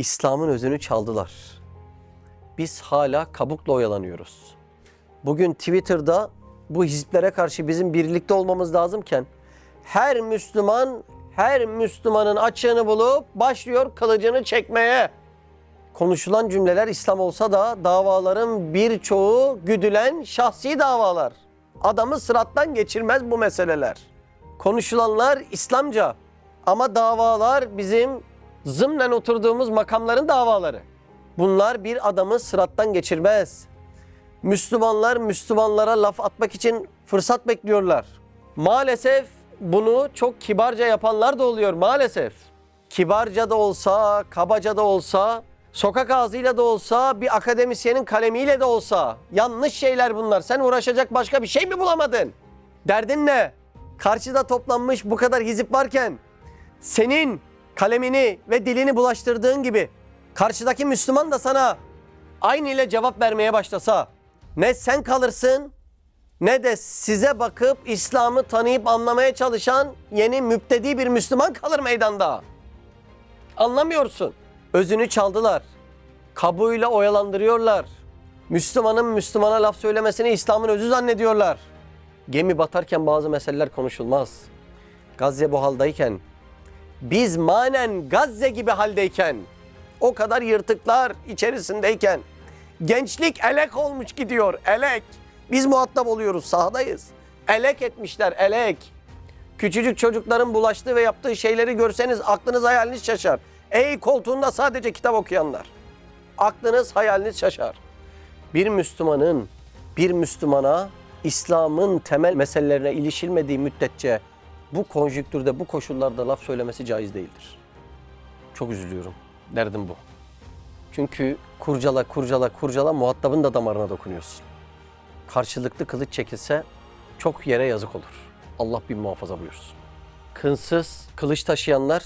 İslam'ın özünü çaldılar. Biz hala kabukla oyalanıyoruz. Bugün Twitter'da bu hizplere karşı bizim birlikte olmamız lazımken her Müslüman her Müslümanın açığını bulup başlıyor kılıcını çekmeye. Konuşulan cümleler İslam olsa da davaların birçoğu güdülen şahsi davalar. Adamı sırattan geçirmez bu meseleler. Konuşulanlar İslamca ama davalar bizim zımnen oturduğumuz makamların davaları. Bunlar bir adamı sırattan geçirmez. Müslümanlar Müslümanlara laf atmak için fırsat bekliyorlar. Maalesef bunu çok kibarca yapanlar da oluyor maalesef. Kibarca da olsa, kabaca da olsa, sokak ağzıyla da olsa, bir akademisyenin kalemiyle de olsa yanlış şeyler bunlar. Sen uğraşacak başka bir şey mi bulamadın? Derdin ne? Karşıda toplanmış bu kadar hizip varken senin kalemini ve dilini bulaştırdığın gibi karşıdaki Müslüman da sana aynı ile cevap vermeye başlasa ne sen kalırsın ne de size bakıp İslam'ı tanıyıp anlamaya çalışan yeni müptedi bir Müslüman kalır meydanda. Anlamıyorsun. Özünü çaldılar. Kabuğuyla oyalandırıyorlar. Müslümanın Müslümana laf söylemesini İslam'ın özü zannediyorlar. Gemi batarken bazı meseleler konuşulmaz. Gazze bu haldayken, biz manen Gazze gibi haldeyken, o kadar yırtıklar içerisindeyken, gençlik elek olmuş gidiyor, elek. Biz muhatap oluyoruz, sahadayız. Elek etmişler, elek. Küçücük çocukların bulaştığı ve yaptığı şeyleri görseniz aklınız hayaliniz şaşar. Ey koltuğunda sadece kitap okuyanlar. Aklınız hayaliniz şaşar. Bir Müslümanın bir Müslümana İslam'ın temel meselelerine ilişilmediği müddetçe bu konjüktürde, bu koşullarda laf söylemesi caiz değildir. Çok üzülüyorum. Derdim bu. Çünkü kurcala, kurcala, kurcala muhatabın da damarına dokunuyorsun. Karşılıklı kılıç çekilse çok yere yazık olur. Allah bir muhafaza buyursun. Kınsız kılıç taşıyanlar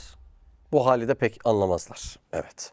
bu hali de pek anlamazlar. Evet.